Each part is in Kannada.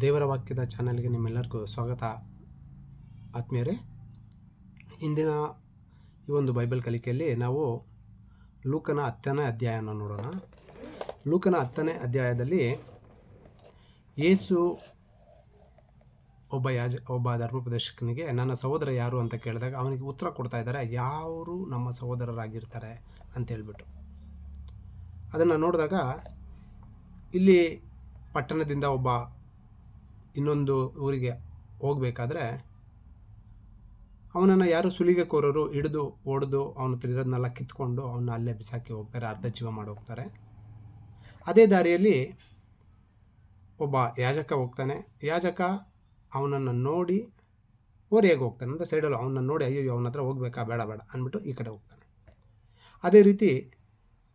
ದೇವರ ವಾಕ್ಯದ ಚಾನಲ್ಗೆ ನಿಮ್ಮೆಲ್ಲರಿಗೂ ಸ್ವಾಗತ. ಆತ್ಮೀಯರೇ, ಇಂದಿನ ಈ ಒಂದು ಬೈಬಲ್ ಕಲಿಕೆಯಲ್ಲಿ ನಾವು ಲೂಕನ ಹತ್ತನೇ ಅಧ್ಯಾಯನ ನೋಡೋಣ. ಲೂಕನ ಹತ್ತನೇ ಅಧ್ಯಾಯದಲ್ಲಿ ಯೇಸು ಒಬ್ಬ ಯಾಜ, ಒಬ್ಬ ಧರ್ಮೋಪದೇಶಕನಿಗೆ ನನ್ನ ಸಹೋದರ ಯಾರು? ಅಂತ ಕೇಳಿದಾಗ ಅವನಿಗೆ ಉತ್ತರ ಕೊಡ್ತಾ ಇದ್ದಾರೆ, ಯಾರು ನಮ್ಮ ಸಹೋದರರಾಗಿರ್ತಾರೆ? ಅಂತ ಹೇಳ್ಬಿಟ್ಟು. ಅದನ್ನು ನೋಡಿದಾಗ ಇಲ್ಲಿ ಪಟ್ಟಣದಿಂದ ಒಬ್ಬ ಇನ್ನೊಂದು ಊರಿಗೆ ಹೋಗಬೇಕಾದ್ರೆ ಅವನನ್ನು ಯಾರು ಸುಲಿಗೆಕೋರರು ಹಿಡಿದು ಹೊಡೆದು ಅವನ ಹತ್ರ ಇರೋದನ್ನೆಲ್ಲ ಕಿತ್ಕೊಂಡು ಅವನ್ನ ಅಲ್ಲೇ ಬಿಸಾಕಿ ಹೋಗ್ತಾರೆ, ಅರ್ಧ ಜೀವ ಮಾಡಿ ಹೋಗ್ತಾರೆ. ಅದೇ ದಾರಿಯಲ್ಲಿ ಒಬ್ಬ ಯಾಜಕ ಹೋಗ್ತಾನೆ. ಯಾಜಕ ಅವನನ್ನು ನೋಡಿ ಓರಿಯಾಗಿ ಹೋಗ್ತಾನೆ. ಅಂದರೆ ಸೈಡಲ್ಲಿ ಅವನನ್ನು ನೋಡಿ ಅಯ್ಯೋ ಅವನ ಹತ್ರ ಹೋಗ್ಬೇಕಾ? ಬೇಡ ಬೇಡ, ಅಂದ್ಬಿಟ್ಟು ಈ ಕಡೆ ಹೋಗ್ತಾನೆ. ಅದೇ ರೀತಿ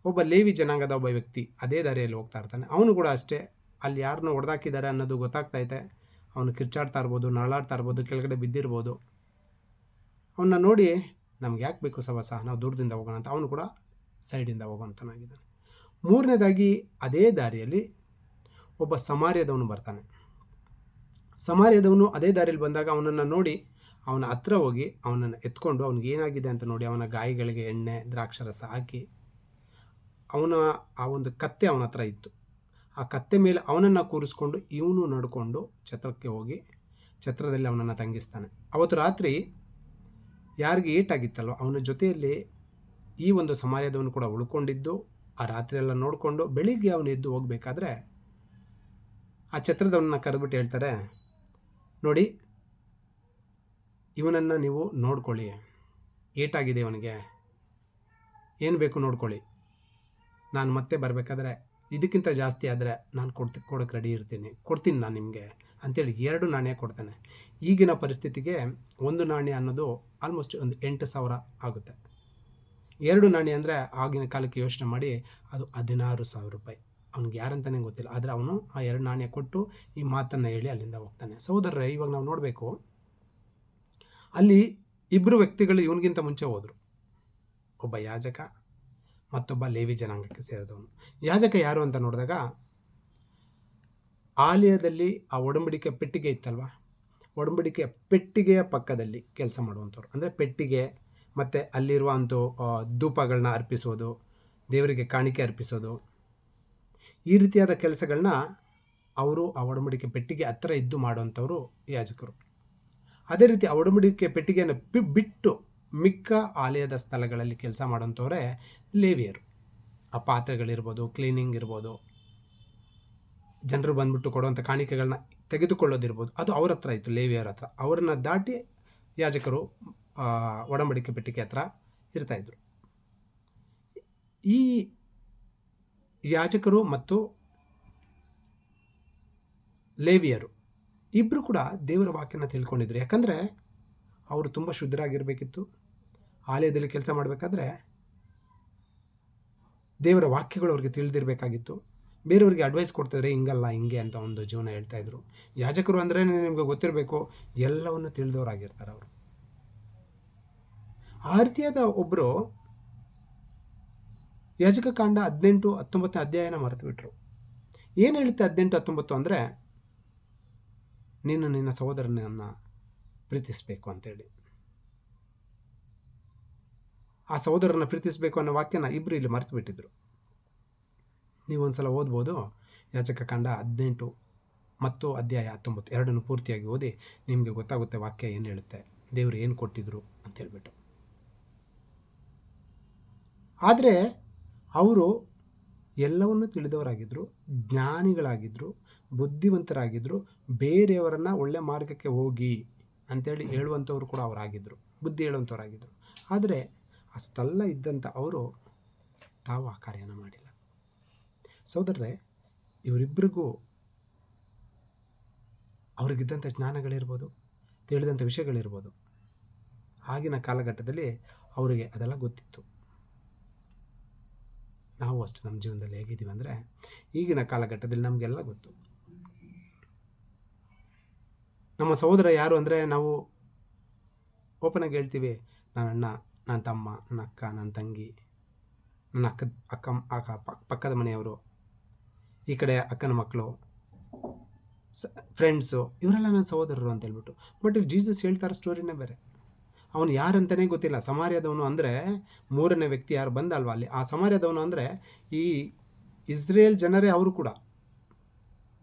ಒಬ್ಬ ಲೇವಿ ಜನಾಂಗದ ಒಬ್ಬ ವ್ಯಕ್ತಿ ಅದೇ ದಾರಿಯಲ್ಲಿ ಹೋಗ್ತಾ ಇರ್ತಾನೆ. ಅವನು ಕೂಡ ಅಷ್ಟೇ ಅಲ್ಲಿ ಯಾರನ್ನ ಹೊಡೆದಾಕಿದ್ದಾರೆ ಅನ್ನೋದು ಗೊತ್ತಾಗ್ತೈತೆ. ಅವನು ಕಿರ್ಚಾಡ್ತಾ ಇರ್ಬೋದು, ನರಳಾಡ್ತಾ ಇರ್ಬೋದು, ಕೆಳಗಡೆ ಬಿದ್ದಿರ್ಬೋದು. ಅವನ್ನ ನೋಡಿ ನಮ್ಗೆ ಯಾಕೆ ಬೇಕು ಸವಸ? ನಾವು ದೂರದಿಂದ ಹೋಗೋಣ ಅಂತ. ಅವನು ಕೂಡ ಸೈಡಿಂದ ಹೋಗೋಂತನಾಗಿದ್ದಾನೆ. ಮೂರನೇದಾಗಿ ಅದೇ ದಾರಿಯಲ್ಲಿ ಒಬ್ಬ ಸಮಾರ್ಯದವನು ಬರ್ತಾನೆ. ಸಮಾರ್ಯದವನು ಅದೇ ದಾರಿಯಲ್ಲಿ ಬಂದಾಗ ಅವನನ್ನು ನೋಡಿ ಅವನ ಹತ್ರ ಹೋಗಿ ಅವನನ್ನು ಎತ್ಕೊಂಡು ಅವ್ನಿಗೆ ಏನಾಗಿದೆ ಅಂತ ನೋಡಿ ಅವನ ಗಾಯಗಳಿಗೆ ಎಣ್ಣೆ, ದ್ರಾಕ್ಷರಸ ಹಾಕಿ ಅವನ ಆ ಒಂದು ಕತ್ತೆ ಅವನ ಹತ್ರ ಇತ್ತು. ಆ ಕತ್ತೆ ಮೇಲೆ ಅವನನ್ನು ಕೂರಿಸ್ಕೊಂಡು ಇವನು ನಡ್ಕೊಂಡು ಛತ್ರಕ್ಕೆ ಹೋಗಿ ಛತ್ರದಲ್ಲಿ ಅವನನ್ನು ತಂಗಿಸ್ತಾನೆ. ಅವತ್ತು ರಾತ್ರಿ ಯಾರಿಗೆ ಏಟಾಗಿತ್ತಲ್ವ? ಅವನ ಜೊತೆಯಲ್ಲಿ ಈ ಒಂದು ಸಮಾಜದವನು ಕೂಡ ಉಳ್ಕೊಂಡಿದ್ದು, ಆ ರಾತ್ರಿಯೆಲ್ಲ ನೋಡಿಕೊಂಡು ಬೆಳಿಗ್ಗೆ ಅವನು ಎದ್ದು ಹೋಗಬೇಕಾದ್ರೆ ಆ ಛತ್ರದವನನ್ನ ಕರೆದ್ಬಿಟ್ಟು ಹೇಳ್ತಾರೆ, ನೋಡಿ, ಇವನನ್ನು ನೀವು ನೋಡ್ಕೊಳ್ಳಿ. ಏಟಾಗಿದೆ ಇವನಿಗೆ ಏನು ಬೇಕು ನೋಡ್ಕೊಳ್ಳಿ. ನಾನು ಮತ್ತೆ ಬರಬೇಕಾದ್ರೆ ಇದಕ್ಕಿಂತ ಜಾಸ್ತಿ ಆದರೆ ನಾನು ಕೊಡ್ತಿ ಕೊಡೋಕ್ಕೆ ರೆಡಿ ಇರ್ತೀನಿ. ಕೊಡ್ತೀನಿ ನಾನು ನಿಮಗೆ ಅಂತೇಳಿ ಎರಡು ನಾಣ್ಯ ಕೊಡ್ತಾನೆ. ಈಗಿನ ಪರಿಸ್ಥಿತಿಗೆ ಒಂದು ನಾಣ್ಯ ಅನ್ನೋದು ಆಲ್ಮೋಸ್ಟ್ ಒಂದು ಎಂಟು ಸಾವಿರ ಆಗುತ್ತೆ. ಎರಡು ನಾಣ್ಯ ಅಂದರೆ ಆಗಿನ ಕಾಲಕ್ಕೆ ಯೋಚನೆ ಮಾಡಿ ಅದು ಹದಿನಾರು ಸಾವಿರ ರೂಪಾಯಿ. ಅವ್ನಿಗೆ ಯಾರಂತಲೇ ಗೊತ್ತಿಲ್ಲ, ಆದರೆ ಅವನು ಆ ಎರಡು ನಾಣ್ಯ ಕೊಟ್ಟು ಈ ಮಾತನ್ನು ಹೇಳಿ ಅಲ್ಲಿಂದ ಹೋಗ್ತಾನೆ. ಸಹೋದರರೇ, ಇವಾಗ ನಾವು ನೋಡಬೇಕು, ಅಲ್ಲಿ ಇಬ್ಬರು ವ್ಯಕ್ತಿಗಳು ಇವನಿಗಿಂತ ಮುಂಚೆ ಹೋದರು. ಒಬ್ಬ ಯಾಜಕ ಮತ್ತೊಬ್ಬ ಲೇವಿ ಜನಾಂಗಕ್ಕೆ ಸೇರಿದವನು. ಯಾಜಕ ಯಾರು ಅಂತ ನೋಡಿದಾಗ, ಆಲಯದಲ್ಲಿ ಆ ಒಡಂಬಡಿಕೆ ಪೆಟ್ಟಿಗೆ ಇತ್ತಲ್ವ? ಒಡಂಬಡಿಕೆ ಪೆಟ್ಟಿಗೆಯ ಪಕ್ಕದಲ್ಲಿ ಕೆಲಸ ಮಾಡುವಂಥವ್ರು. ಅಂದರೆ ಪೆಟ್ಟಿಗೆ ಮತ್ತು ಅಲ್ಲಿರುವಂಥ ಧೂಪಗಳನ್ನ ಅರ್ಪಿಸೋದು, ದೇವರಿಗೆ ಕಾಣಿಕೆ ಅರ್ಪಿಸೋದು. ಈ ರೀತಿಯಾದ ಕೆಲಸಗಳನ್ನ ಅವರು ಆ ಒಡಂಬಡಿಕೆ ಪೆಟ್ಟಿಗೆ ಹತ್ತಿರ ಇದ್ದು ಮಾಡುವಂಥವ್ರು ಯಾಜಕರು. ಅದೇ ರೀತಿ ಆ ಒಡಂಬಡಿಕೆ ಪೆಟ್ಟಿಗೆಯನ್ನು ಬಿಟ್ಟು ಮಿಕ್ಕ ಆಲಯದ ಸ್ಥಳಗಳಲ್ಲಿ ಕೆಲಸ ಮಾಡೋಂಥವ್ರೆ ಲೇವಿಯರು. ಆ ಪಾತ್ರೆಗಳಿರ್ಬೋದು ಕ್ಲೀನಿಂಗ್ ಇರ್ಬೋದು, ಜನರು ಬಂದ್ಬಿಟ್ಟು ಕೊಡುವಂಥ ಕಾಣಿಕೆಗಳನ್ನ ತೆಗೆದುಕೊಳ್ಳೋದಿರ್ಬೋದು. ಅದು ಅವ್ರ ಹತ್ರ ಇತ್ತು, ಲೇವಿಯರ ಹತ್ರ. ಅವರನ್ನು ದಾಟಿ ಯಾಜಕರು ಒಡಂಬಡಿಕೆ ಪೆಟ್ಟಿಗೆ ಹತ್ರ ಇರ್ತಾಯಿದ್ರು ಈ ಯಾಜಕರು ಮತ್ತು ಲೇವಿಯರು ಇಬ್ಬರು ಕೂಡ ದೇವರ ವಾಕ್ಯನ ತಿಳ್ಕೊಂಡಿದ್ರು. ಯಾಕಂದರೆ ಅವರು ತುಂಬ ಶುದ್ಧರಾಗಿರಬೇಕಿತ್ತು. ಆಲಯದಲ್ಲಿ ಕೆಲಸ ಮಾಡಬೇಕಾದ್ರೆ ದೇವರ ವಾಕ್ಯಗಳು ಅವ್ರಿಗೆ ತಿಳಿದಿರಬೇಕಾಗಿತ್ತು. ಬೇರೆಯವ್ರಿಗೆ ಅಡ್ವೈಸ್ ಕೊಡ್ತಿದ್ರೆ ಹಿಂಗಲ್ಲ, ಹಿಂಗೆ ಅಂತ ಒಂದು ಜೀವನ ಹೇಳ್ತಾಯಿದ್ರು ಯಾಜಕರು ಅಂದರೆ ನಿಮಗೆ ಗೊತ್ತಿರಬೇಕು, ಎಲ್ಲವನ್ನು ತಿಳಿದವರಾಗಿರ್ತಾರೆ ಅವರು. ಆ ರೀತಿಯಾದ ಒಬ್ಬರು ಯಾಜಕ ಕಾಂಡ ಹದಿನೆಂಟು, ಹತ್ತೊಂಬತ್ತನೇ ಅಧ್ಯಾಯನ ಮರೆತು ಬಿಟ್ರು ಏನು ಹೇಳುತ್ತೆ ಹದಿನೆಂಟು, ಹತ್ತೊಂಬತ್ತು ಅಂದರೆ, ನೀನು ನಿನ್ನ ಸಹೋದರನನ್ನು ಪ್ರೀತಿಸಬೇಕು ಅಂತೇಳಿ. ಆ ಸಹೋದರನ ಪ್ರೀತಿಸಬೇಕು ಅನ್ನೋ ವಾಕ್ಯನ ಇಬ್ಬರು ಇಲ್ಲಿ ಮರೆತು ಬಿಟ್ಟಿದ್ರು ನೀವು ಒಂದು ಸಲ ಓದ್ಬೋದು. ಯಾಚಕ ಕಂಡ ಹದಿನೆಂಟು ಮತ್ತು ಅಧ್ಯಾಯ ಹತ್ತೊಂಬತ್ತು, ಎರಡನ್ನು ಪೂರ್ತಿಯಾಗಿ ಓದಿ ನಿಮಗೆ ಗೊತ್ತಾಗುತ್ತೆ ವಾಕ್ಯ ಏನು ಹೇಳುತ್ತೆ, ದೇವರು ಏನು ಕೊಟ್ಟಿದ್ರು ಅಂತ ಹೇಳ್ಬಿಟ್ಟು. ಆದರೆ ಅವರು ಎಲ್ಲವನ್ನು ತಿಳಿದವರಾಗಿದ್ದರು ಜ್ಞಾನಿಗಳಾಗಿದ್ದರು ಬುದ್ಧಿವಂತರಾಗಿದ್ದರು ಬೇರೆಯವರನ್ನು ಒಳ್ಳೆ ಮಾರ್ಗಕ್ಕೆ ಹೋಗಿ ಅಂತೇಳಿ ಹೇಳುವಂಥವ್ರು ಕೂಡ ಅವರಾಗಿದ್ದರು, ಬುದ್ಧಿ ಹೇಳುವಂಥವ್ರಾಗಿದ್ದರು. ಆದರೆ ಅಷ್ಟೆಲ್ಲ ಇದ್ದಂಥ ಅವರು ತಾವು ಆ ಕಾರ್ಯನ ಮಾಡಿಲ್ಲ. ಸೋದರರೆ ಇವರಿಬ್ಬರಿಗೂ ಅವ್ರಿಗಿದ್ದಂಥ ಜ್ಞಾನಗಳಿರ್ಬೋದು, ತಿಳಿದಂಥ ವಿಷಯಗಳಿರ್ಬೋದು. ಆಗಿನ ಕಾಲಘಟ್ಟದಲ್ಲಿ ಅವರಿಗೆ ಅದೆಲ್ಲ ಗೊತ್ತಿತ್ತು. ನಾವು ಅಷ್ಟು ನಮ್ಮ ಜೀವನದಲ್ಲಿ ಹೇಗಿದ್ದೀವಿ ಅಂದರೆ, ಈಗಿನ ಕಾಲಘಟ್ಟದಲ್ಲಿ ನಮಗೆಲ್ಲ ಗೊತ್ತು. ನಮ್ಮ ಸಹೋದರ ಯಾರು ಅಂದರೆ ನಾವು ಓಪನಾಗಿ ಹೇಳ್ತೀವಿ, ನನ್ನ ಅಣ್ಣ, ನನ್ನ ತಮ್ಮ, ನನ್ನ ಅಕ್ಕ, ನನ್ನ ತಂಗಿ, ನನ್ನ ಅಕ್ಕ ಅಕ್ಕ ಅಕ್ಕ ಪಕ್ಕದ ಮನೆಯವರು, ಈ ಕಡೆ ಅಕ್ಕನ ಮಕ್ಕಳು, ಸ ಫ್ರೆಂಡ್ಸು ಇವರೆಲ್ಲ ನನ್ನ ಸಹೋದರರು ಅಂತ ಹೇಳ್ಬಿಟ್ಟು. ಬಟ್ ಇಲ್ಲಿ ಜೀಸಸ್ ಹೇಳ್ತಾರೋ ಸ್ಟೋರಿನೇ ಬೇರೆ. ಅವನು ಯಾರಂತಲೇ ಗೊತ್ತಿಲ್ಲ. ಸಮಾರ್ಯದವನು ಅಂದರೆ ಮೂರನೇ ವ್ಯಕ್ತಿ ಯಾರು ಬಂದಲ್ವ ಅಲ್ಲಿ. ಆ ಸಮಾರ್ಯದವನು ಅಂದರೆ ಈ ಇಸ್ರೇಲ್ ಜನರೇ ಅವರು ಕೂಡ.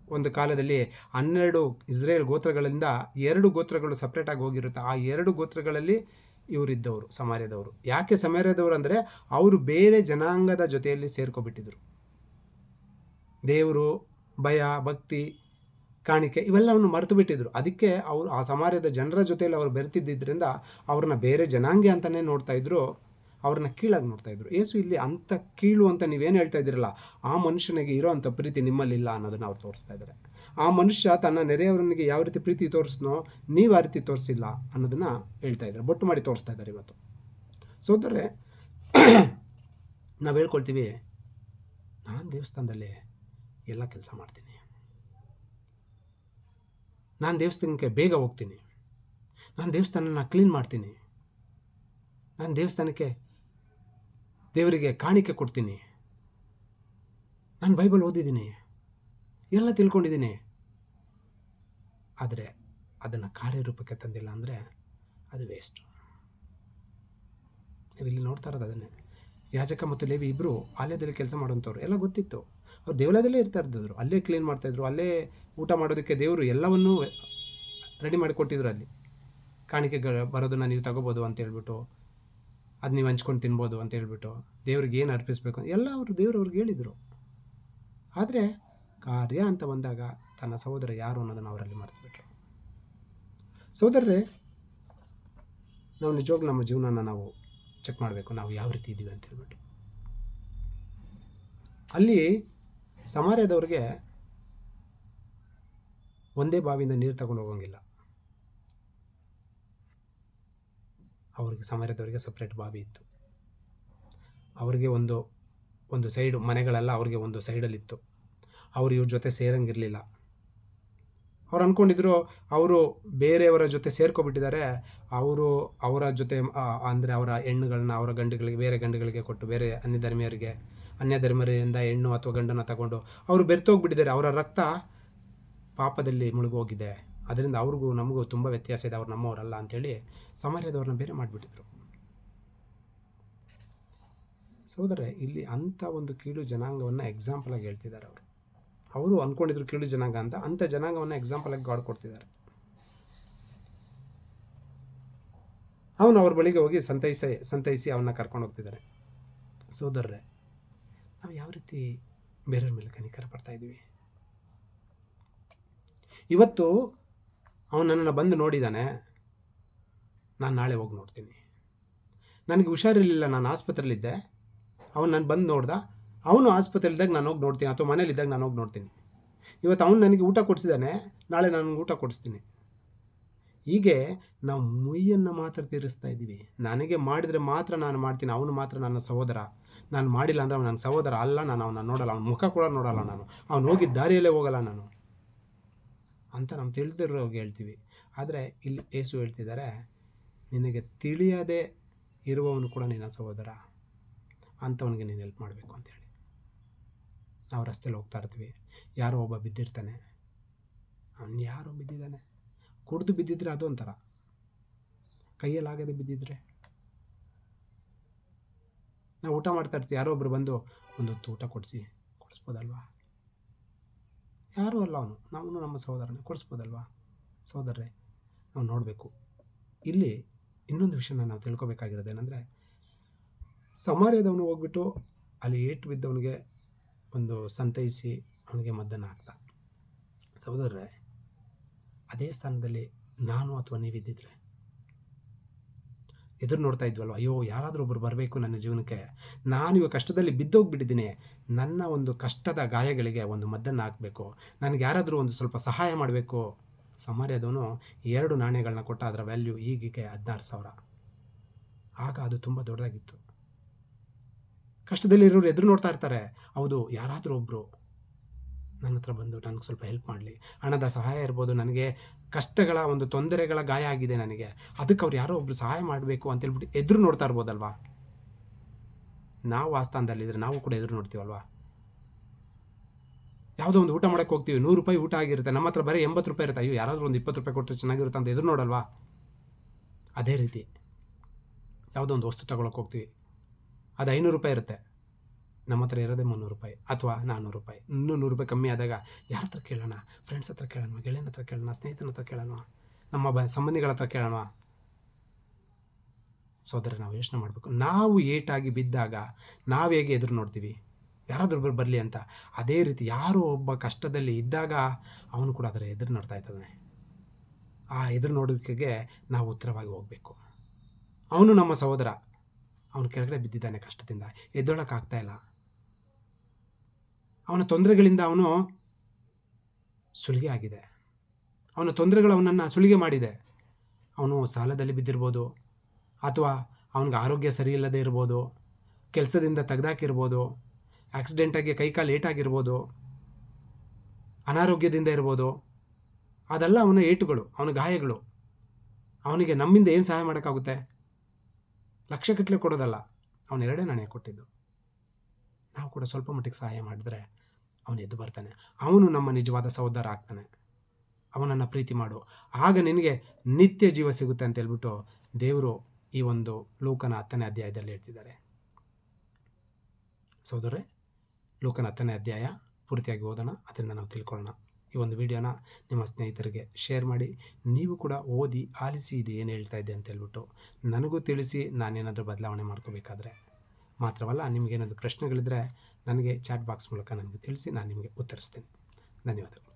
ಒಂದು ಕಾಲದಲ್ಲಿ ಹನ್ನೆರಡು ಇಸ್ರೇಲ್ ಗೋತ್ರಗಳಿಂದ ಎರಡು ಗೋತ್ರಗಳು ಸಪ್ರೇಟಾಗಿ ಹೋಗಿರುತ್ತೆ. ಆ ಎರಡು ಗೋತ್ರಗಳಲ್ಲಿ ಇವರಿದ್ದವರು, ಸಮಾರ್ಯದವರು. ಯಾಕೆ ಸಮಾರ್ಯದವರು ಅಂದರೆ ಅವರು ಬೇರೆ ಜನಾಂಗದ ಜೊತೆಯಲ್ಲಿ ಸೇರ್ಕೊಬಿಟ್ಟಿದ್ರು. ದೇವರು, ಭಯ, ಭಕ್ತಿ, ಕಾಣಿಕೆ ಇವೆಲ್ಲವನ್ನು ಮರೆತು ಬಿಟ್ಟಿದ್ರು ಅದಕ್ಕೆ ಅವರು ಆ ಸಮಾರ್ಯದ ಜನರ ಜೊತೆಯಲ್ಲಿ ಅವರು ಬೆರೆತಿದ್ದರಿಂದ ಅವ್ರನ್ನ ಬೇರೆ ಜನಾಂಗ ಅಂತಲೇ ನೋಡ್ತಾ ಇದ್ರು. ಅವ್ರನ್ನ ಕೀಳಾಗಿ ನೋಡ್ತಾ ಇದ್ರು. ಏಸು ಇಲ್ಲಿ ಅಂಥ ಕೀಳು ಅಂತ ನೀವೇನು ಹೇಳ್ತಾ ಇದ್ದೀರಲ್ಲ, ಆ ಮನುಷ್ಯನಿಗೆ ಇರೋ ಅಂಥ ಪ್ರೀತಿ ನಿಮ್ಮಲ್ಲಿಲ್ಲ ಅನ್ನೋದನ್ನು ಅವ್ರು ತೋರಿಸ್ತಾ ಇದ್ದಾರೆ. ಆ ಮನುಷ್ಯ ತನ್ನ ನೆರೆಯವರನಿಗೆ ಯಾವ ರೀತಿ ಪ್ರೀತಿ ತೋರಿಸ್ನೋ ನೀವು ಆ ರೀತಿ ತೋರಿಸಿಲ್ಲ ಅನ್ನೋದನ್ನು ಹೇಳ್ತಾ ಇದ್ದಾರೆ. ಬೊಟ್ಟು ಮಾಡಿ ತೋರಿಸ್ತಾ ಇದ್ದಾರೆ ಇವತ್ತು. ಸೋದರೇ ನಾವು ಹೇಳ್ಕೊಳ್ತೀವಿ, ನಾನು ದೇವಸ್ಥಾನದಲ್ಲಿ ಎಲ್ಲ ಕೆಲಸ ಮಾಡ್ತೀನಿ. ನಾನು ದೇವಸ್ಥಾನಕ್ಕೆ ಬೇಗ ಹೋಗ್ತೀನಿ. ನಾನು ದೇವಸ್ಥಾನನ ಕ್ಲೀನ್ ಮಾಡ್ತೀನಿ. ನಾನು ದೇವಸ್ಥಾನಕ್ಕೆ ದೇವರಿಗೆ ಕಾಣಿಕೆ ಕೊಡ್ತೀನಿ. ನಾನು ಬೈಬಲ್ ಓದಿದ್ದೀನಿ. ಎಲ್ಲ ತಿಳ್ಕೊಂಡಿದ್ದೀನಿ. ಆದರೆ ಅದನ್ನು ಕಾರ್ಯರೂಪಕ್ಕೆ ತಂದಿಲ್ಲ ಅಂದರೆ ಅದು ವೇಸ್ಟ್ ಇಲ್ಲಿ ನೋಡ್ತಾ ಇರೋದು ಅದನ್ನೇ. ಯಾಜಕ ಮತ್ತು ಲೇವಿ ಇಬ್ಬರು ಆಲಯದಲ್ಲಿ ಕೆಲಸ ಮಾಡುವಂಥವ್ರು. ಎಲ್ಲ ಗೊತ್ತಿತ್ತು. ಅವ್ರು ದೇವಾಲಯದಲ್ಲೇ ಇರ್ತಾ ಇದ್ದರು ಅಲ್ಲೇ ಕ್ಲೀನ್ ಮಾಡ್ತಾಯಿದ್ರು ಅಲ್ಲೇ ಊಟ ಮಾಡೋದಕ್ಕೆ ದೇವರು ಎಲ್ಲವನ್ನೂ ರೆಡಿ ಮಾಡಿಕೊಟ್ಟಿದ್ರು ಅಲ್ಲಿ. ಕಾಣಿಕೆಗಳು ಬರೋದನ್ನು ನೀವು ತಗೋಬೋದು ಅಂತ ಹೇಳ್ಬಿಟ್ಟು ಅದು ನೀವು ಹಂಚ್ಕೊಂಡು ತಿನ್ಬೋದು ಅಂತ ಹೇಳ್ಬಿಟ್ಟು ದೇವ್ರಿಗೆ ಏನು ಅರ್ಪಿಸಬೇಕು ಎಲ್ಲ ಅವರು ದೇವರು ಅವ್ರಿಗೆ ಹೇಳಿದರು. ಆದರೆ ಕಾರ್ಯ ಅಂತ ಬಂದಾಗ ತನ್ನ ಸಹೋದರ ಯಾರು ಅನ್ನೋದನ್ನು ಅವರಲ್ಲಿ ಮರೆತುಬಿಟ್ರು. ಸಹೋದರರೇ, ನಾವು ನಿಜವಾಗ್ಲೂ ನಮ್ಮ ಜೀವನನ ನಾವು ಚೆಕ್ ಮಾಡಬೇಕು ನಾವು ಯಾವ ರೀತಿ ಇದ್ದೀವಿ ಅಂತ ಹೇಳ್ಬಿಟ್ಟು. ಅಲ್ಲಿ ಸಮಾರ್ಯದವ್ರಿಗೆ ಒಂದೇ ಬಾವಿಯಿಂದ ನೀರು ತಗೊಂಡು ಹೋಗೋಂಗಿಲ್ಲ. ಅವ್ರಿಗೆ ಸಮರದವರಿಗೆ ಸಪ್ರೇಟ್ ಬಾವಿ ಇತ್ತು. ಅವ್ರಿಗೆ ಒಂದು ಒಂದು ಸೈಡು ಮನೆಗಳೆಲ್ಲ ಅವ್ರಿಗೆ ಒಂದು ಸೈಡಲ್ಲಿತ್ತು ಅವರು ಇವ್ರ ಜೊತೆ ಸೇರಂಗಿರಲಿಲ್ಲ. ಅವ್ರು ಅಂದ್ಕೊಂಡಿದ್ರು ಅವರು ಬೇರೆಯವರ ಜೊತೆ ಸೇರ್ಕೊಬಿಟ್ಟಿದ್ದಾರೆ. ಅವರು ಅವರ ಜೊತೆ ಅಂದರೆ ಅವರ ಹೆಣ್ಣುಗಳನ್ನ ಅವರ ಗಂಡುಗಳಿಗೆ, ಬೇರೆ ಗಂಡುಗಳಿಗೆ ಕೊಟ್ಟು ಬೇರೆ ಅನ್ಯ ಧರ್ಮೀಯರಿಗೆ ಅನ್ಯ ಧರ್ಮರಿಂದ ಹೆಣ್ಣು ಅಥವಾ ಗಂಡನ್ನು ತಗೊಂಡು ಅವರು ಬೆರ್ತೋಗ್ಬಿಟ್ಟಿದ್ದಾರೆ ಅವರ ರಕ್ತ ಪಾಪದಲ್ಲಿ ಮುಳುಗೋಗಿದೆ. ಅದರಿಂದ ಅವ್ರಿಗೂ ನಮಗೂ ತುಂಬ ವ್ಯತ್ಯಾಸ ಇದೆ, ಅವ್ರು ನಮ್ಮವರಲ್ಲ ಅಂಥೇಳಿ ಸಮಾರ್ಯದವ್ರನ್ನ ಬೇರೆ ಮಾಡಿಬಿಟ್ಟಿದ್ರು. ಸೋದರೇ ಇಲ್ಲಿ ಅಂಥ ಒಂದು ಕೀಳು ಜನಾಂಗವನ್ನು ಎಕ್ಸಾಂಪಲಾಗಿ ಹೇಳ್ತಿದ್ದಾರೆ ಅವರು. ಅವರು ಅಂದ್ಕೊಂಡಿದ್ರು ಕೀಳು ಜನಾಂಗ ಅಂತ, ಅಂಥ ಜನಾಂಗವನ್ನು ಎಕ್ಸಾಂಪಲಾಗಿ ಗಾಡ್ ಕೊಡ್ತಿದ್ದಾರೆ. ಅವನು ಅವ್ರ ಬಳಿಗೆ ಹೋಗಿ ಸಂತೈಸ, ಸಂತೈಸಿ ಅವನ್ನ ಕರ್ಕೊಂಡು ಹೋಗ್ತಿದ್ದಾರೆ. ಸೋದರರೇ ನಾವು ಯಾವ ರೀತಿ ಬೇರೆಯವ್ರ ಮೇಲೆ ಕನಿಕರ ಪಡ್ತಾ ಇದ್ದೀವಿ ಇವತ್ತು ಅವನು ನನ್ನನ್ನು ಬಂದು ನೋಡಿದ್ದಾನೆ ನಾನು ನಾಳೆ ಹೋಗಿ ನೋಡ್ತೀನಿ. ನನಗೆ ಹುಷಾರಿರಲಿಲ್ಲ, ನಾನು ಆಸ್ಪತ್ರೆಯಲ್ಲಿದ್ದೆ. ಅವನು ನಾನು ಬಂದು ನೋಡ್ದ. ಅವನು ಆಸ್ಪತ್ರೆಲಿದ್ದಾಗ ನಾನು ಹೋಗಿ ನೋಡ್ತೀನಿ, ಅಥವಾ ಮನೇಲಿದ್ದಾಗ ನಾನು ಹೋಗಿ ನೋಡ್ತೀನಿ. ಇವತ್ತು ಅವನು ನನಗೆ ಊಟ ಕೊಡಿಸಿದ್ದಾನೆ ನಾಳೆ ನಾನು ಊಟ ಕೊಡಿಸ್ತೀನಿ. ಹೀಗೆ ನಾವು ಮುಯ್ಯನ್ನು ಮಾತ್ರ ತೀರಿಸ್ತಾ ಇದ್ದೀವಿ. ನನಗೆ ಮಾಡಿದರೆ ಮಾತ್ರ ನಾನು ಮಾಡ್ತೀನಿ, ಅವನು ಮಾತ್ರ ನನ್ನ ಸಹೋದರ. ನಾನು ಮಾಡಿಲ್ಲ ಅಂದರೆ ಅವನು ನನ್ನ ಸಹೋದರ ಅಲ್ಲ, ನಾನು ಅವನ ನೋಡಲ್ಲ, ಅವನ ಮುಖ ಕೂಡ ನೋಡಲ್ಲ ನಾನು. ಅವನು ಹೋಗಿದ್ದ ದಾರಿಯಲ್ಲೇ ಹೋಗಲ್ಲ ನಾನು. ಅಂತ ನಾವು ತಿಳಿದಿರೋಗಿ ಹೇಳ್ತೀವಿ. ಆದರೆ ಇಲ್ಲಿ ಏಸು ಹೇಳ್ತಿದ್ದಾರೆ ನಿನಗೆ ತಿಳಿಯದೆ ಇರುವವನು ಕೂಡ ನಿನ್ನ ಸಹೋದರ, ಅಂಥವನಿಗೆ ನೀನು ಹೆಲ್ಪ್ ಮಾಡಬೇಕು ಅಂತೇಳಿ ನಾವು ರಸ್ತೆಯಲ್ಲಿ ಹೋಗ್ತಾ ಇರ್ತೀವಿ. ಯಾರೋ ಒಬ್ಬ ಬಿದ್ದಿರ್ತಾನೆ. ಅವನು ಯಾರೋ ಬಿದ್ದಿದ್ದಾನೆ. ಕುಡಿದು ಬಿದ್ದಿದ್ರೆ ಅದು ಒಂಥರ. ಕೈಯಲ್ಲಾಗದೆ ಬಿದ್ದಿದ್ರೆ. ನಾವು ಊಟ ಮಾಡ್ತಾ ಇರ್ತೀವಿ. ಯಾರೋ ಒಬ್ಬರು ಬಂದು, ಒಂದು ಹೊತ್ತು ಊಟ ಕೊಡಿಸಿ, ಕೊಡಿಸ್ಬೋದಲ್ವಾ? ಯಾರೂ ಅಲ್ಲ ಅವನು. ನಾವು ನಮ್ಮ ಸಹೋದರನೇ, ಕೊಡಿಸ್ಬೋದಲ್ವಾ? ಸಹೋದರರೇ, ನಾವು ನೋಡಬೇಕು. ಇಲ್ಲಿ ಇನ್ನೊಂದು ವಿಷಯನ ನಾವು ತಿಳ್ಕೊಬೇಕಾಗಿರೋದೇನೆಂದರೆ ಸಮಾರ್ಯದವನು ಹೋಗ್ಬಿಟ್ಟು ಅಲ್ಲಿ ಏಟು ಬಿದ್ದವನಿಗೆ ಒಂದು ಸಂತೈಸಿ ಅವನಿಗೆ ಮದ್ದನ್ನು ಹಾಕ್ತ ಸಹೋದರರೇ, ಅದೇ ಸ್ಥಾನದಲ್ಲಿ ನಾನು ಅಥವಾ ನೀವಿದ್ದಿದ್ರೆ ಎದುರು ನೋಡ್ತಾ ಇದ್ವಲ್ವ? ಅಯ್ಯೋ, ಯಾರಾದರೂ ಒಬ್ಬರು ಬರಬೇಕು ನನ್ನ ಜೀವನಕ್ಕೆ. ನಾನು ಇವಾಗ ಕಷ್ಟದಲ್ಲಿ ಬಿದ್ದೋಗ್ಬಿಟ್ಟಿದ್ದೀನಿ. ನನ್ನ ಒಂದು ಕಷ್ಟದ ಗಾಯಗಳಿಗೆ ಒಂದು ಮದ್ದನ್ನು ಹಾಕಬೇಕು. ನನಗೆ ಯಾರಾದರೂ ಒಂದು ಸ್ವಲ್ಪ ಸಹಾಯ ಮಾಡಬೇಕು. ಸಮಾರ್ಯದವನು ಎರಡು ನಾಣ್ಯಗಳನ್ನ ಕೊಟ್ಟ ಅದರ ವ್ಯಾಲ್ಯೂ ಈಗೀಗೆ ಹದಿನಾರು ಸಾವಿರ. ಆಗ ಅದು ತುಂಬ ದೊಡ್ಡದಾಗಿತ್ತು. ಕಷ್ಟದಲ್ಲಿರೋರು ಎದುರು ನೋಡ್ತಾ ಇರ್ತಾರೆ. ಹೌದು, ಯಾರಾದರೂ ಒಬ್ಬರು ನನ್ನ ಹತ್ರ ಬಂದು ನನಗೆ ಸ್ವಲ್ಪ ಹೆಲ್ಪ್ ಮಾಡಲಿ. ಹಣದ ಸಹಾಯ ಇರ್ಬೋದು, ನನಗೆ ಕಷ್ಟಗಳ ಒಂದು ತೊಂದರೆಗಳ ಗಾಯ ಆಗಿದೆ ನನಗೆ. ಅದಕ್ಕೆ ಅವ್ರು ಯಾರೋ ಒಬ್ರು ಸಹಾಯ ಮಾಡಬೇಕು ಅಂತೇಳ್ಬಿಟ್ಟು ಎದುರು ನೋಡ್ತಾ ಇರ್ಬೋದಲ್ವಾ? ನಾವು ಆ ಸ್ಥಾನದಲ್ಲಿದ್ದರೆ ನಾವು ಕೂಡ ಎದುರು ನೋಡ್ತೀವಲ್ವಾ? ಯಾವುದೋ ಒಂದು ಊಟ ಮಾಡೋಕ್ಕೆ ಹೋಗ್ತೀವಿ, ನೂರು ರೂಪಾಯಿ ಊಟ ಆಗಿರುತ್ತೆ, ನಮ್ಮ ಹತ್ರ ಬರೀ ಎಂಬತ್ತು ರೂಪಾಯಿ ಇರುತ್ತೆ. ಅಯ್ಯೋ, ಯಾರಾದರೂ ಒಂದು ಇಪ್ಪತ್ತು ರೂಪಾಯಿ ಕೊಟ್ಟರೆ ಚೆನ್ನಾಗಿರುತ್ತೆ ಅಂತ ಎದುರು ನೋಡಲ್ವಾ? ಅದೇ ರೀತಿ, ಯಾವುದೋ ಒಂದು ವಸ್ತು ತಗೊಳಕ್ಕೆ ಹೋಗ್ತೀವಿ, ಅದು ಐನೂರು ರೂಪಾಯಿ ಇರುತ್ತೆ. ನಮ್ಮ ಹತ್ರ ಇರೋದೇ ಮುನ್ನೂರು ರೂಪಾಯಿ ಅಥವಾ ನಾನ್ನೂರು ರೂಪಾಯಿ. ಇನ್ನೂ ನೂರು ರೂಪಾಯಿ ಕಮ್ಮಿ ಆದಾಗ ಯಾರ ಹತ್ರ ಕೇಳೋಣ? ಫ್ರೆಂಡ್ಸ್ ಹತ್ರ ಕೇಳೋಣ, ಗೆಳೆಯನ ಹತ್ರ ಕೇಳೋಣ, ಸ್ನೇಹಿತನ ಹತ್ರ ಕೇಳೋಣ, ನಮ್ಮ ಬ, ಸಂಬಂಧಿಗಳ ಹತ್ರ ಕೇಳೋಣ? ಸೋದರ, ನಾವು ಯೋಚನೆ ಮಾಡಬೇಕು. ನಾವು ಏಟಾಗಿ ಬಿದ್ದಾಗ ನಾವು ಹೇಗೆ ಎದುರು ನೋಡ್ತೀವಿ? ಯಾರಾದರೂ ಬರಲಿ ಅಂತ. ಅದೇ ರೀತಿ ಯಾರೋ ಒಬ್ಬ ಕಷ್ಟದಲ್ಲಿ ಇದ್ದಾಗ ಅವನು ಕೂಡ ಅದರ ಎದುರು ನೋಡ್ತಾ ಇದ್ದಾನೆ. ಆ ಎದುರು ನೋಡುವಿಕೆಗೆ ನಾವು ಉತ್ತರವಾಗಿ ಹೋಗಬೇಕು. ಅವನು ನಮ್ಮ ಸಹೋದರ ಅವನು ಕೆಳಗಡೆ ಬಿದ್ದಿದ್ದಾನೆ ಕಷ್ಟದಿಂದ. ಎದ್ದೊಳಕ್ಕಾಗ್ತಾ ಇಲ್ಲ. ಅವನ ತೊಂದರೆಗಳಿಂದ ಅವನು ಸುಲಿಗೆ ಆಗಿದೆ. ಅವನ ತೊಂದರೆಗಳು ಅವನನ್ನು ಸುಲಿಗೆ ಮಾಡಿದೆ. ಅವನು ಸಾಲದಲ್ಲಿ ಬಿದ್ದಿರ್ಬೋದು, ಅಥವಾ ಅವನಿಗೆ ಆರೋಗ್ಯ ಸರಿ ಇಲ್ಲದೇ ಇರ್ಬೋದು, ಕೆಲಸದಿಂದ ತೆಗೆದಾಕಿರ್ಬೋದು ಆಕ್ಸಿಡೆಂಟಾಗಿ ಕೈಕಾಲು ಏಟಾಗಿರ್ಬೋದು, ಅನಾರೋಗ್ಯದಿಂದ ಇರ್ಬೋದು, ಅದೆಲ್ಲ ಅವನ ಏಟುಗಳು, ಅವನ ಗಾಯಗಳು. ಅವನಿಗೆ ನಮ್ಮಿಂದ ಏನು ಸಹಾಯ ಮಾಡೋಕ್ಕಾಗುತ್ತೆ? ಲಕ್ಷಗಟ್ಟಲೆ ಕೊಡೋದಲ್ಲ. ಅವನೆರಡೇ ನಾಣ್ಯ ಕೊಟ್ಟಿದ್ದು. ನಾವು ಕೂಡ ಸ್ವಲ್ಪ ಮಟ್ಟಿಗೆ ಸಹಾಯ ಮಾಡಿದ್ರೆ ಅವನು ಎದ್ದು ಬರ್ತಾನೆ. ಅವನು ನಮ್ಮ ನಿಜವಾದ ಸಹೋದರ ಆಗ್ತಾನೆ. ಅವನನ್ನು ಪ್ರೀತಿ ಮಾಡು. ಆಗ ನಿನಗೆ ನಿತ್ಯ ಜೀವ ಸಿಗುತ್ತೆ ಅಂತ ಹೇಳ್ಬಿಟ್ಟು ದೇವರು ಈ ಒಂದು ಲೋಕನ ಹತ್ತನೇ ಅಧ್ಯಾಯದಲ್ಲಿ ಹೇಳ್ತಿದ್ದಾರೆ. ಸಹೋದರೇ ಲೋಕನ ಹತ್ತನೇ ಅಧ್ಯಾಯ ಪೂರ್ತಿಯಾಗಿ ಓದೋಣ, ಅದರಿಂದ ನಾವು ತಿಳ್ಕೊಳ್ಳೋಣ. ಈ ಒಂದು ವಿಡಿಯೋನ ನಿಮ್ಮ ಸ್ನೇಹಿತರಿಗೆ ಶೇರ್ ಮಾಡಿ. ನೀವು ಕೂಡ ಓದಿ ಆಲಿಸಿ ಇದು ಏನು ಹೇಳ್ತಾ ಇದೆ ಅಂತ ಹೇಳ್ಬಿಟ್ಟು ನನಗೂ ತಿಳಿಸಿ ನಾನೇನಾದರೂ ಬದಲಾವಣೆ ಮಾಡ್ಕೋಬೇಕಾದ್ರೆ ಮಾತ್ರವಲ್ಲ ನಿಮಗೇನಾದರೂ ಪ್ರಶ್ನೆಗಳಿದ್ದರೆ ನನಗೆ ಚಾಟ್ ಬಾಕ್ಸ್ ಮೂಲಕ ನನಗೆ ತಿಳಿಸಿ ನಾನು ನಿಮಗೆ ಉತ್ತರಿಸ್ತೇನೆ. ಧನ್ಯವಾದಗಳು.